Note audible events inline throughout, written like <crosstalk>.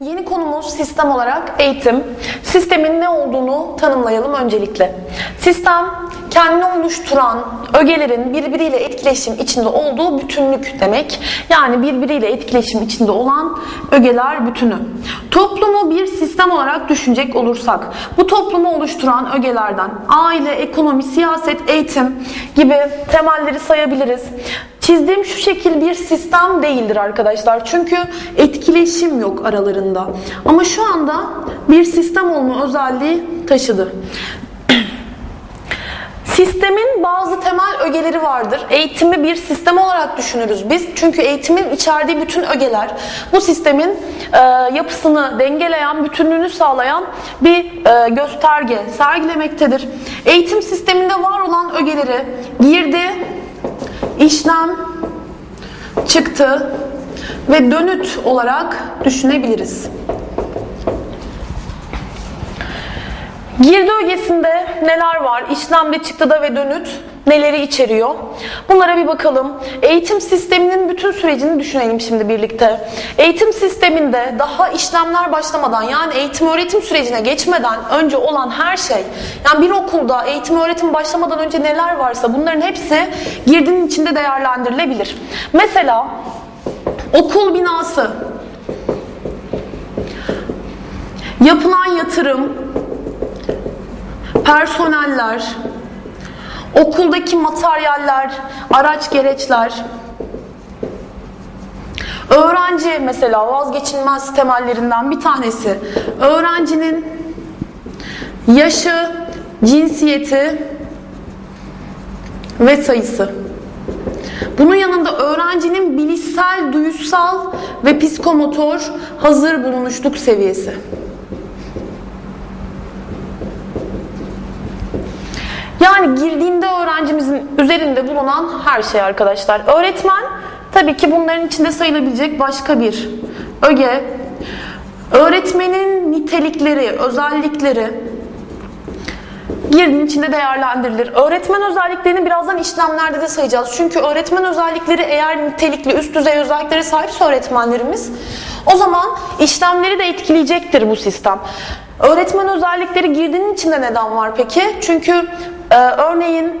Yeni konumuz sistem olarak eğitim. Sistemin ne olduğunu tanımlayalım öncelikle. Sistem kendini oluşturan ögelerin birbiriyle etkileşim içinde olduğu bütünlük demek. Yani birbiriyle etkileşim içinde olan ögeler bütünü. Toplumu bir sistem olarak düşünecek olursak bu toplumu oluşturan ögelerden aile, ekonomi, siyaset, eğitim gibi temelleri sayabiliriz. Çizdiğim şu şekil bir sistem değildir arkadaşlar. Çünkü etkileşim yok aralarında. Ama şu anda bir sistem olma özelliği taşıdı. Sistemin bazı temel ögeleri vardır. Eğitimi bir sistem olarak düşünürüz biz. Çünkü eğitimin içerdiği bütün ögeler bu sistemin e, yapısını dengeleyen, bütünlüğünü sağlayan bir e, gösterge sergilemektedir. Eğitim sisteminde var olan ögeleri girdi, işlem, çıktı ve dönüt olarak düşünebiliriz. Girdi ögesinde neler var? İşlemde, çıktıda ve dönüt neleri içeriyor? Bunlara bir bakalım. Eğitim sisteminin bütün sürecini düşünelim şimdi birlikte. Eğitim sisteminde daha işlemler başlamadan yani eğitim öğretim sürecine geçmeden önce olan her şey yani bir okulda eğitim öğretim başlamadan önce neler varsa bunların hepsi girdinin içinde değerlendirilebilir. Mesela okul binası yapılan yatırım personeller, okuldaki materyaller, araç gereçler, öğrenci mesela vazgeçilmez temellerinden bir tanesi. Öğrencinin yaşı, cinsiyeti ve sayısı. Bunun yanında öğrencinin bilişsel, duyusal ve psikomotor hazır bulunuşluk seviyesi. Yani girdiğinde öğrencimizin üzerinde bulunan her şey arkadaşlar. Öğretmen tabii ki bunların içinde sayılabilecek başka bir öge. Öğretmenin nitelikleri, özellikleri girdinin içinde değerlendirilir. Öğretmen özelliklerini birazdan işlemlerde de sayacağız. Çünkü öğretmen özellikleri eğer nitelikli, üst düzey özelliklere sahipse öğretmenlerimiz o zaman işlemleri de etkileyecektir bu sistem. Öğretmen özellikleri girdinin içinde neden var peki? Çünkü ee, örneğin e,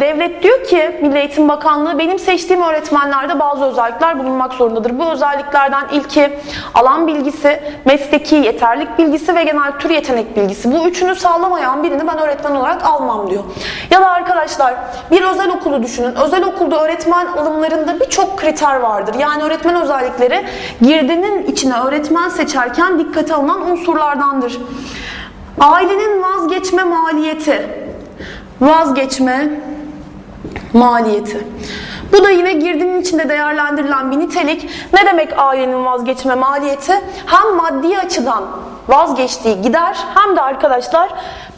devlet diyor ki Milli Eğitim Bakanlığı benim seçtiğim öğretmenlerde bazı özellikler bulunmak zorundadır. Bu özelliklerden ilki alan bilgisi, mesleki yeterlik bilgisi ve genel tür yetenek bilgisi. Bu üçünü sağlamayan birini ben öğretmen olarak almam diyor. Ya da arkadaşlar bir özel okulu düşünün. Özel okulda öğretmen alımlarında birçok kriter vardır. Yani öğretmen özellikleri girdinin içine öğretmen seçerken dikkate alınan unsurlardandır. Ailenin vazgeçme maliyeti vazgeçme maliyeti. Bu da yine girdinin içinde değerlendirilen bir nitelik. Ne demek ailenin vazgeçme maliyeti? Hem maddi açıdan vazgeçtiği gider hem de arkadaşlar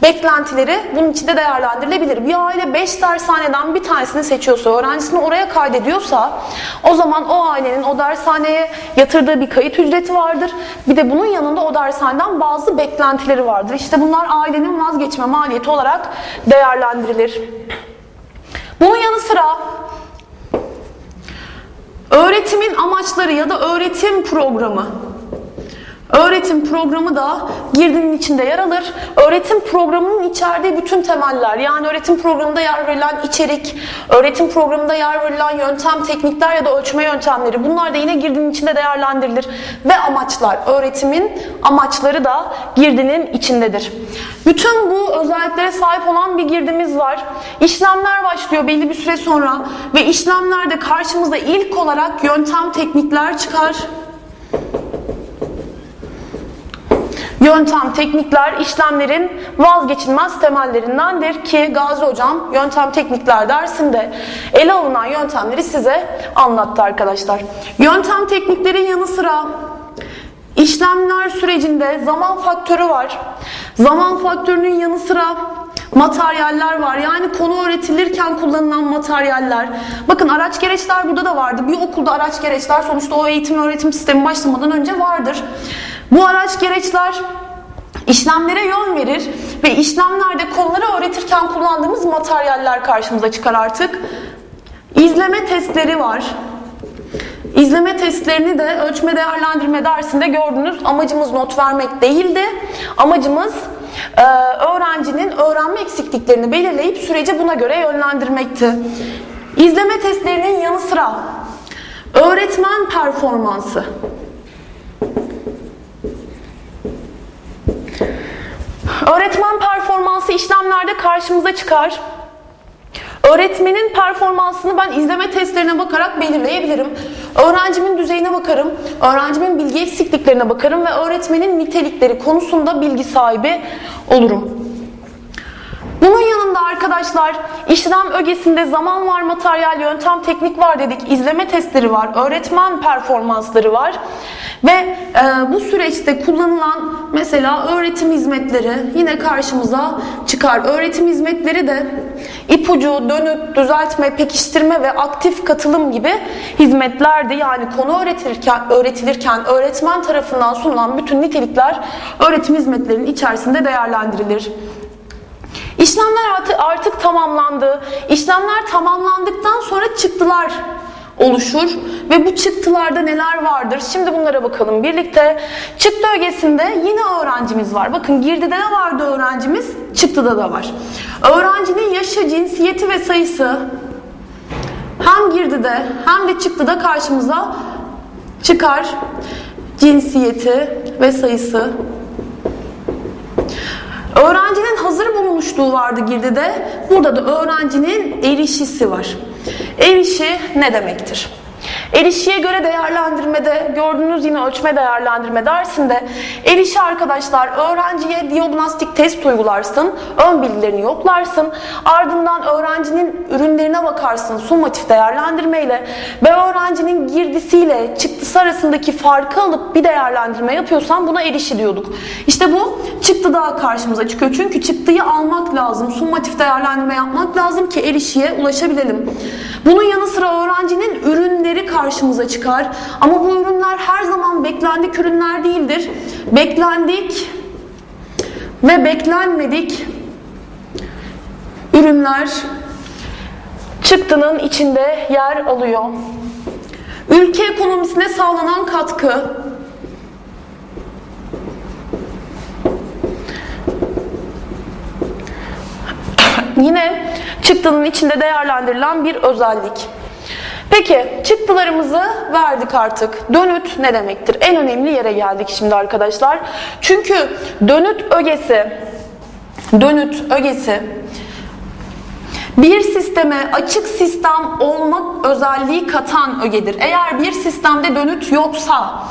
beklentileri bunun içinde değerlendirilebilir. Bir aile 5 dershaneden bir tanesini seçiyorsa, öğrencisini oraya kaydediyorsa o zaman o ailenin o dershaneye yatırdığı bir kayıt ücreti vardır. Bir de bunun yanında o dershaneden bazı beklentileri vardır. İşte bunlar ailenin vazgeçme maliyeti olarak değerlendirilir. Bunun yanı sıra öğretimin amaçları ya da öğretim programı Öğretim programı da girdinin içinde yer alır. Öğretim programının içerdiği bütün temeller yani öğretim programında yer verilen içerik, öğretim programında yer verilen yöntem, teknikler ya da ölçme yöntemleri bunlar da yine girdinin içinde değerlendirilir. Ve amaçlar, öğretimin amaçları da girdinin içindedir. Bütün bu özelliklere sahip olan bir girdimiz var. İşlemler başlıyor belli bir süre sonra ve işlemlerde karşımıza ilk olarak yöntem, teknikler çıkar. Yöntem, teknikler işlemlerin vazgeçilmez temellerindendir ki Gazi Hocam yöntem teknikler dersinde ele alınan yöntemleri size anlattı arkadaşlar. Yöntem tekniklerin yanı sıra işlemler sürecinde zaman faktörü var. Zaman faktörünün yanı sıra materyaller var. Yani konu öğretilirken kullanılan materyaller. Bakın araç gereçler burada da vardı. Bir okulda araç gereçler sonuçta o eğitim öğretim sistemi başlamadan önce vardır. Bu araç gereçler işlemlere yön verir ve işlemlerde konuları öğretirken kullandığımız materyaller karşımıza çıkar artık. İzleme testleri var. İzleme testlerini de ölçme değerlendirme dersinde gördünüz. Amacımız not vermek değildi. Amacımız e, öğrencinin öğrenme eksikliklerini belirleyip süreci buna göre yönlendirmekti. İzleme testlerinin yanı sıra öğretmen performansı. Öğretmen performansı işlemlerde karşımıza çıkar. Öğretmenin performansını ben izleme testlerine bakarak belirleyebilirim. Öğrencimin düzeyine bakarım, öğrencimin bilgi eksikliklerine bakarım ve öğretmenin nitelikleri konusunda bilgi sahibi olurum. Bunun yanında arkadaşlar işlem ögesinde zaman var, materyal, yöntem, teknik var dedik. İzleme testleri var, öğretmen performansları var. Ve e, bu süreçte kullanılan mesela öğretim hizmetleri yine karşımıza çıkar. Öğretim hizmetleri de ipucu, dönüt, düzeltme, pekiştirme ve aktif katılım gibi hizmetlerdi. Yani konu öğretilirken, öğretilirken öğretmen tarafından sunulan bütün nitelikler öğretim hizmetlerinin içerisinde değerlendirilir. İşlemler artık tamamlandı. İşlemler tamamlandıktan sonra çıktılar oluşur ve bu çıktılarda neler vardır? Şimdi bunlara bakalım birlikte. Çıktı ögesinde yine öğrencimiz var. Bakın girdide de vardı öğrencimiz, çıktıda da var. Öğrencinin yaşı, cinsiyeti ve sayısı hem girdide hem de çıktıda karşımıza çıkar. Cinsiyeti ve sayısı Öğrencinin bulunmuşluğu vardı girdide. Burada da öğrencinin erişisi var. Erişi ne demektir? Erişiye göre değerlendirmede gördüğünüz yine ölçme değerlendirme dersinde erişi arkadaşlar öğrenciye diagnostik test uygularsın, ön bilgilerini yoklarsın, ardından öğrencinin ürünlerine bakarsın summatif değerlendirmeyle ve öğrencinin girdisiyle çıktısı arasındaki farkı alıp bir değerlendirme yapıyorsan buna erişi diyorduk. İşte bu çıktı daha karşımıza çıkıyor. Çünkü çıktıyı almak lazım, summatif değerlendirme yapmak lazım ki erişiye ulaşabilelim. Bunun yanı sıra öğrencinin ürünleri karşımıza çıkar. Ama bu ürünler her zaman beklendik ürünler değildir. Beklendik ve beklenmedik ürünler çıktının içinde yer alıyor. Ülke ekonomisine sağlanan katkı, yine çıktının içinde değerlendirilen bir özellik. Peki çıktılarımızı verdik artık. Dönüt ne demektir? En önemli yere geldik şimdi arkadaşlar. Çünkü dönüt ögesi dönüt ögesi bir sisteme açık sistem olmak özelliği katan ögedir. Eğer bir sistemde dönüt yoksa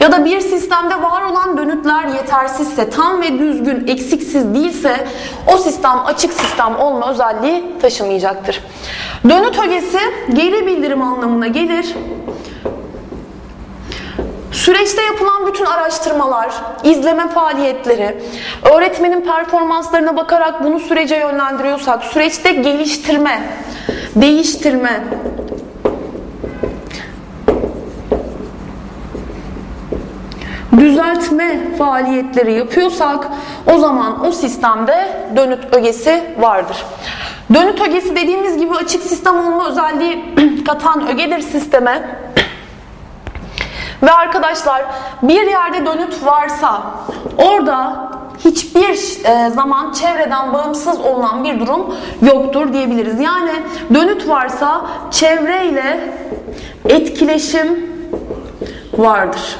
ya da bir sistemde var olan dönütler yetersizse, tam ve düzgün, eksiksiz değilse o sistem açık sistem olma özelliği taşımayacaktır. Dönüt ögesi geri bildirim anlamına gelir. Süreçte yapılan bütün araştırmalar, izleme faaliyetleri, öğretmenin performanslarına bakarak bunu sürece yönlendiriyorsak, süreçte geliştirme, değiştirme, düzeltme faaliyetleri yapıyorsak o zaman o sistemde dönüt ögesi vardır. Dönüt ögesi dediğimiz gibi açık sistem olma özelliği <clears throat> katan ögedir sisteme. Ve arkadaşlar bir yerde dönüt varsa orada hiçbir e, zaman çevreden bağımsız olan bir durum yoktur diyebiliriz. Yani dönüt varsa çevreyle etkileşim vardır.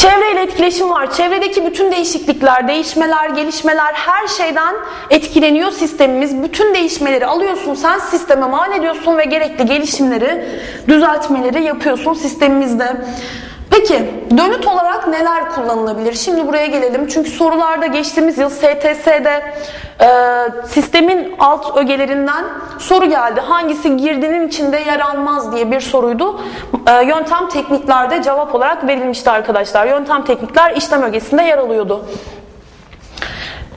Çevreyle etkileşim var. Çevredeki bütün değişiklikler, değişmeler, gelişmeler her şeyden etkileniyor sistemimiz. Bütün değişmeleri alıyorsun sen sisteme mal ediyorsun ve gerekli gelişimleri, düzeltmeleri yapıyorsun sistemimizde. Peki dönüt olarak neler kullanılabilir? Şimdi buraya gelelim. Çünkü sorularda geçtiğimiz yıl STS'de e, sistemin alt ögelerinden soru geldi. Hangisi girdinin içinde yer almaz diye bir soruydu. E, yöntem tekniklerde cevap olarak verilmişti arkadaşlar. Yöntem teknikler işlem ögesinde yer alıyordu.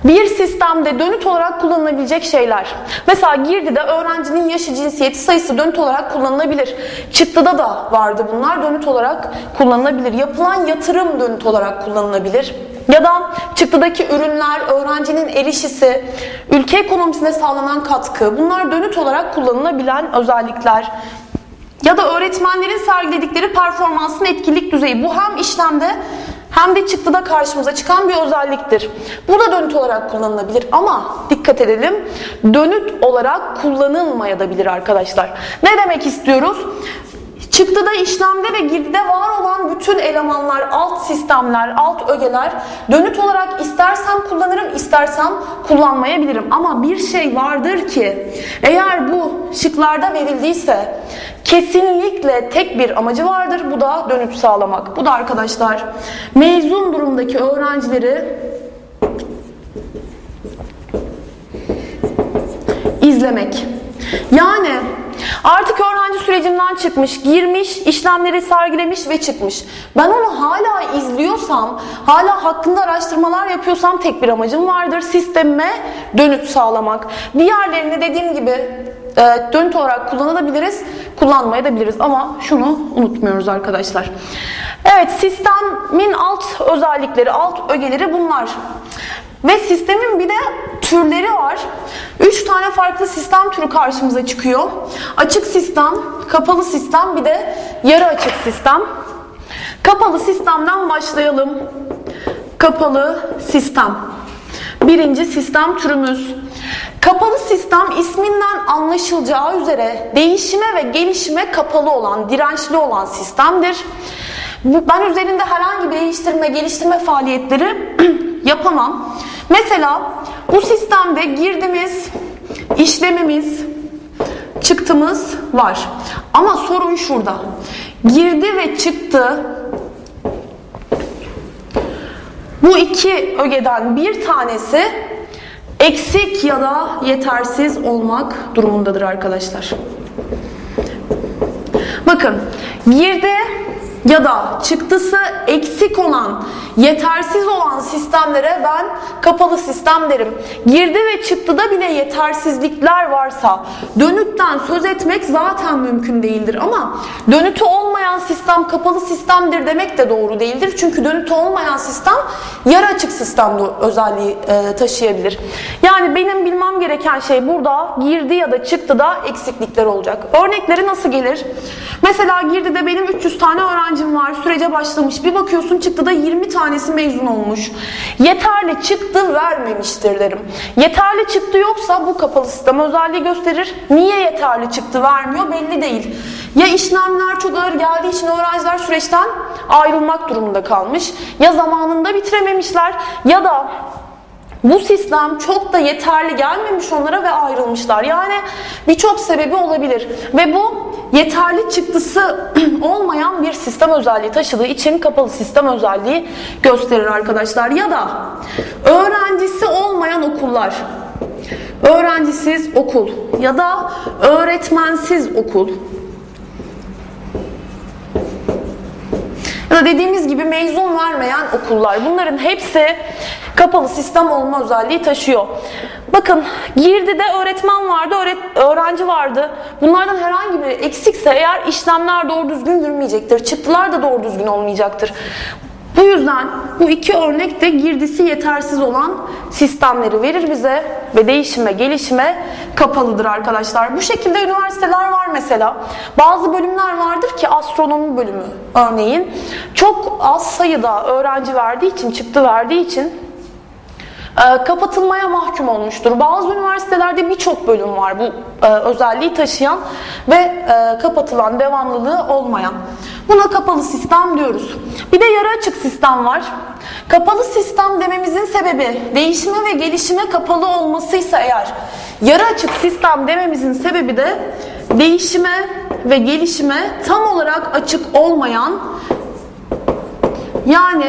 Bir sistemde dönüt olarak kullanılabilecek şeyler. Mesela girdide öğrencinin yaşı, cinsiyeti, sayısı dönüt olarak kullanılabilir. Çıktıda da vardı bunlar dönüt olarak kullanılabilir. Yapılan yatırım dönüt olarak kullanılabilir. Ya da çıktıdaki ürünler, öğrencinin erişisi, ülke ekonomisine sağlanan katkı bunlar dönüt olarak kullanılabilen özellikler. ya da öğretmenlerin sergiledikleri performansın etkilik düzeyi. Bu hem işlemde hem de çıktıda karşımıza çıkan bir özelliktir. Bu da dönüt olarak kullanılabilir ama dikkat edelim dönüt olarak kullanılmayabilir arkadaşlar. Ne demek istiyoruz? Çıktıda işlemde ve girdide var olan bütün elemanlar, alt sistemler, alt ögeler dönüt olarak istersem kullanırım, istersem kullanmayabilirim. Ama bir şey vardır ki eğer bu şıklarda verildiyse kesinlikle tek bir amacı vardır. Bu da dönüt sağlamak. Bu da arkadaşlar mezun durumdaki öğrencileri izlemek. Yani Artık öğrenci sürecimden çıkmış, girmiş, işlemleri sergilemiş ve çıkmış. Ben onu hala izliyorsam, hala hakkında araştırmalar yapıyorsam tek bir amacım vardır. Sistemime dönüt sağlamak. Diğerlerini dediğim gibi e, dönüt olarak kullanabiliriz, kullanmayabiliriz ama şunu unutmuyoruz arkadaşlar. Evet sistemin alt özellikleri, alt ögeleri bunlar. Ve sistemin bir de türleri var. Üç tane farklı sistem türü karşımıza çıkıyor. Açık sistem, kapalı sistem bir de yarı açık sistem. Kapalı sistemden başlayalım. Kapalı sistem. Birinci sistem türümüz. Kapalı sistem isminden anlaşılacağı üzere değişime ve gelişime kapalı olan, dirençli olan sistemdir. Ben üzerinde herhangi bir değiştirme, geliştirme faaliyetleri <clears throat> yapamam. Mesela bu sistemde girdimiz, işlemimiz, çıktımız var. Ama sorun şurada. Girdi ve çıktı bu iki ögeden bir tanesi eksik ya da yetersiz olmak durumundadır arkadaşlar. Bakın girdi ya da çıktısı eksik olan, yetersiz olan sistemlere ben kapalı sistem derim. Girdi ve çıktıda bile yetersizlikler varsa dönütten söz etmek zaten mümkün değildir. Ama dönütü olmayan sistem kapalı sistemdir demek de doğru değildir. Çünkü dönütü olmayan sistem yarı açık sistem özelliği e, taşıyabilir. Yani benim bilmem gereken şey burada girdi ya da çıktıda eksiklikler olacak. Örnekleri nasıl gelir? Mesela girdide benim 300 tane öğrencim var. Sürece başlamış. Bir bakıyorsun çıktıda 20 tanesi mezun olmuş. Yeterli çıktı vermemiştir derim. Yeterli çıktı yoksa bu kapalı sistem özelliği gösterir. Niye yeterli çıktı vermiyor belli değil. Ya işlemler çok ağır geldiği için öğrenciler süreçten ayrılmak durumunda kalmış. Ya zamanında bitirememişler ya da bu sistem çok da yeterli gelmemiş onlara ve ayrılmışlar. Yani birçok sebebi olabilir. Ve bu yeterli çıktısı <clears throat> olmayan bir sistem özelliği taşıdığı için kapalı sistem özelliği gösterir arkadaşlar. Ya da öğrencisi olmayan okullar, öğrencisiz okul ya da öğretmensiz okul ya da dediğimiz gibi mezun vermeyen okullar. Bunların hepsi kapalı sistem olma özelliği taşıyor. Bakın girdide öğretmen vardı, öğret öğrenci vardı. Bunlardan herhangi biri eksikse eğer işlemler doğru düzgün yürümeyecektir. Çıktılar da doğru düzgün olmayacaktır. Bu yüzden bu iki örnek de girdisi yetersiz olan sistemleri verir bize ve değişime, gelişime kapalıdır arkadaşlar. Bu şekilde üniversiteler var mesela. Bazı bölümler vardır ki astronomi bölümü örneğin çok az sayıda öğrenci verdiği için, çıktı verdiği için e, kapatılmaya mahkum olmuştur. Bazı üniversitelerde birçok bölüm var bu e, özelliği taşıyan ve e, kapatılan, devamlılığı olmayan. Buna kapalı sistem diyoruz. Bir de yarı açık sistem var. Kapalı sistem dememizin sebebi değişime ve gelişime kapalı olmasıysa eğer yarı açık sistem dememizin sebebi de değişime ve gelişime tam olarak açık olmayan yani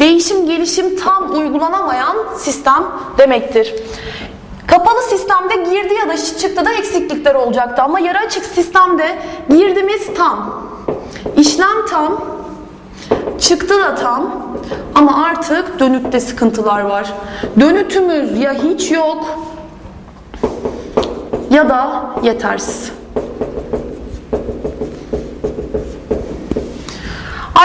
değişim gelişim tam uygulanamayan sistem demektir. Kapalı sistemde girdi ya da çıktı da eksiklikler olacaktı ama yarı açık sistemde girdimiz tam, işlem tam, çıktı da tam ama artık dönütte sıkıntılar var. Dönütümüz ya hiç yok ya da yetersiz.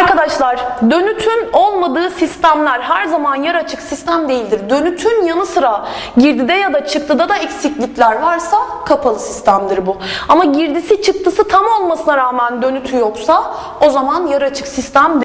Arkadaşlar dönütün olmadığı sistemler her zaman yer açık sistem değildir. Dönütün yanı sıra girdide ya da çıktıda da eksiklikler varsa kapalı sistemdir bu. Ama girdisi çıktısı tam olmasına rağmen dönütü yoksa o zaman yer açık sistem